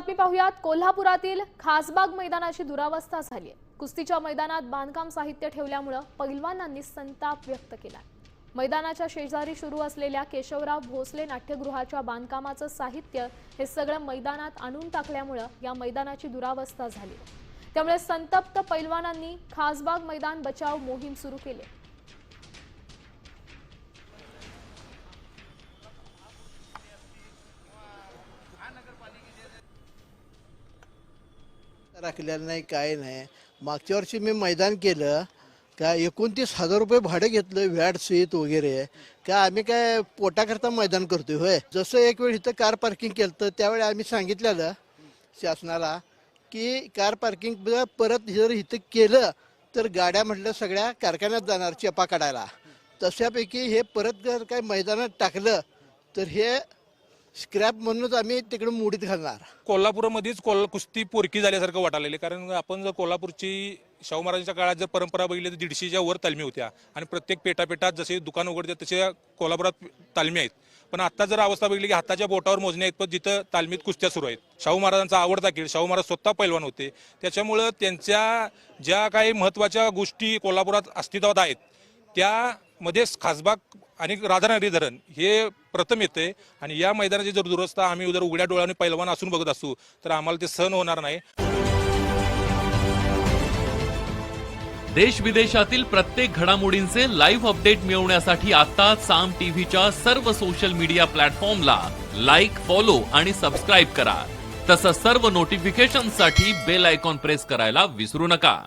बातमी पाहूयात. कोल्हापुरातील खासबाग मैदानाची दुरावस्था झाली आहे कुस्तीच्या मैदानात बांधकाम साहित्य ठेवल्यामुळं पैलवानांनी संताप व्यक्त केला मैदानाच्या शेजारी सुरू असलेल्या केशवराव भोसले नाट्यगृहाच्या बांधकामाचं साहित्य हे सगळं मैदानात आणून टाकल्यामुळं या मैदानाची दुरावस्था झाली त्यामुळे संतप्त पैलवानांनी खासबाग मैदान बचाव मोहीम सुरू केली. राखलेलं नाही काय नाही. मागच्या वर्षी मी मैदान केलं का एकोणतीस हजार रुपये भाडं घेतलं व्हॅट सीत वगैरे. का आम्ही काय पोटाकरता मैदान करतोय होय? जसं एक वेळ इथं कार पार्किंग केलं तर त्यावेळी आम्ही सांगितलेलं शासनाला की कार पार्किंग परत जर इथं केलं तर गाड्या म्हटलं सगळ्या कारखान्यात जाणार चेपा काढायला. तशापैकी हे परत जर काय मैदानात टाकलं तर हे स्क्रॅप म्हणूनच आम्ही तिकडे मुडीत घालणार. कोल्हापूरमध्येच कोल कुस्ती पोरकी झाल्यासारखं वाटायला कारण आपण जर कोल्हापूरची शाहू महाराजांच्या काळात जर परंपरा बघितली तर दीडशेच्या वर तालमी होत्या. आणि प्रत्येक पेटापेटात जसे दुकान उघडतात तसे कोल्हापुरात तालमी आहेत. पण आता जर अवस्था बघितली की हाताच्या बोटावर मोजणे आहेत पण जिथं तालमीत कुस्त्या सुरू आहेत. शाहू महाराजांचा आवडता खेळ शाहू महाराज स्वतः पैलवान होते. त्याच्यामुळं त्यांच्या ज्या काही महत्त्वाच्या गोष्टी कोल्हापुरात अस्तित्वात आहेत त्या मध्ये खासबाग आणि राधानगरी धरण हे प्रथम येते आणि या मैदानाची जर दुरवस्था आम्ही उद्या उघड्या डोळ्याने पैलवान असून बघत असू तर आम्हाला ते सहन होणार नाही. देश विदेशातील प्रत्येक घडामोडींचे लाईव्ह अपडेट मिळवण्यासाठी आता साम टीव्हीच्या सर्व सोशल मीडिया प्लॅटफॉर्मला लाईक फॉलो आणि सबस्क्राईब करा. तसंच सर्व नोटिफिकेशनसाठी बेल आयकॉन प्रेस करायला विसरू नका.